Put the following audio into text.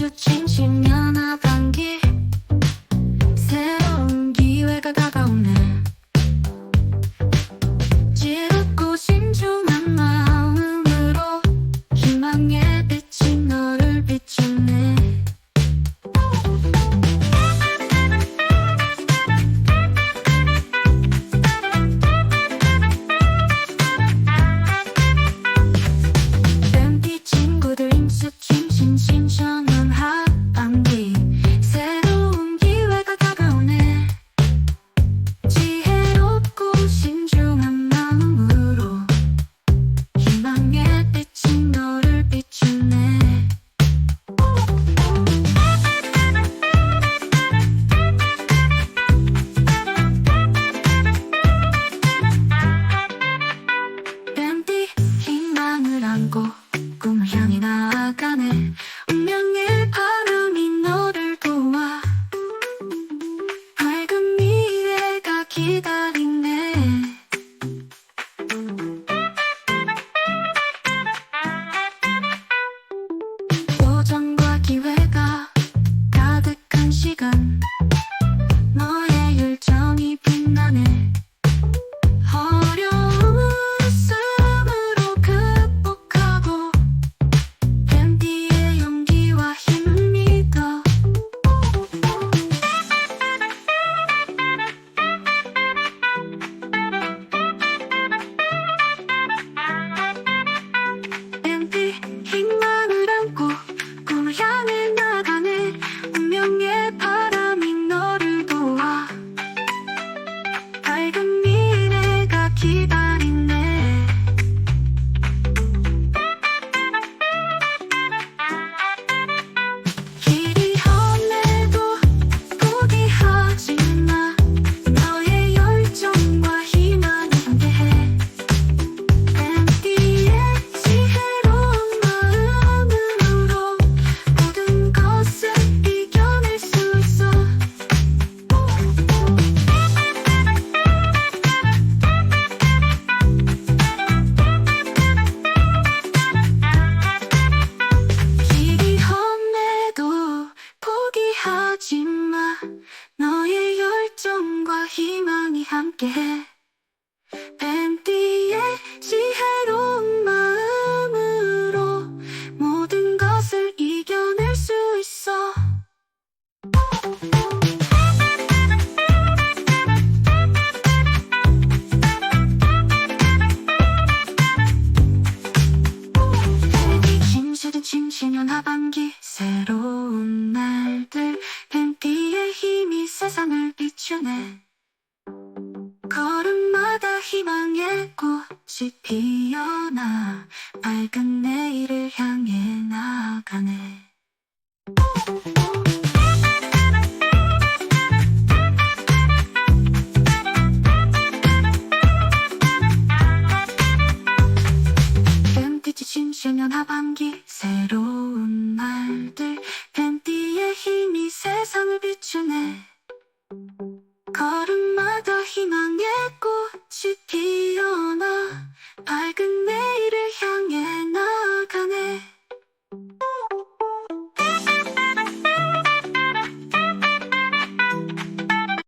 마주친 심연한 관계 새로운 기회가 다가 気が 함께 팬티의 지혜로운 마음으로 모든 것을 이겨낼 수 있어. 신시년 하반기 새로 희망의 꽃이 피어나 밝은 내일을 향해 나아가네. 신년 하반기 새로운 날들. 팬티의 힘이 세상을 비추네.